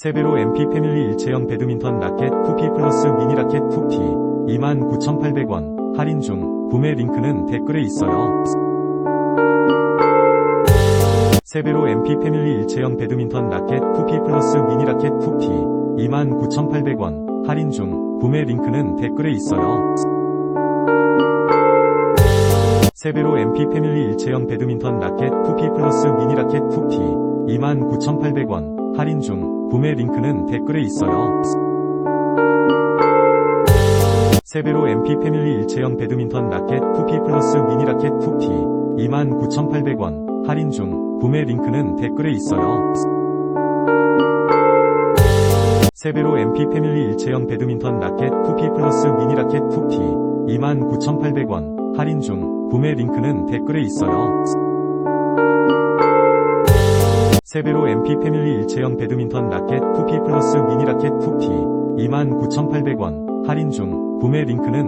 세배로 MP 패밀리 일체형 배드민턴 라켓 2P 플러스 미니 라켓 2P 29,800원. 할인 중. 구매 링크는 댓글에 있어요. 세배로 MP 패밀리 일체형 배드민턴 라켓 2P 플러스 미니 라켓 2P 29,800원. 할인 중. 구매 링크는 댓글에 있어요. 세배로 MP 패밀리 일체형 배드민턴 라켓 2P 플러스 미니 라켓 2P 29,800원 할인 중 구매 링크는 댓글에 있어요. 세배로 MP 패밀리 일체형 배드민턴 라켓 2P 플러스 미니 라켓 2P 29,800원 할인 중 구매 링크는 댓글에 있어요. 세배로 MP 패밀리 일체형 배드민턴 라켓 2P 플러스 미니 라켓 2P 29,800원 할인 중 구매 링크는 댓글에 있어요. 세배로 MP 패밀리 일체형 배드민턴 라켓 2P 플러스 미니 라켓 2P 29,800원. 할인 중. 구매 링크는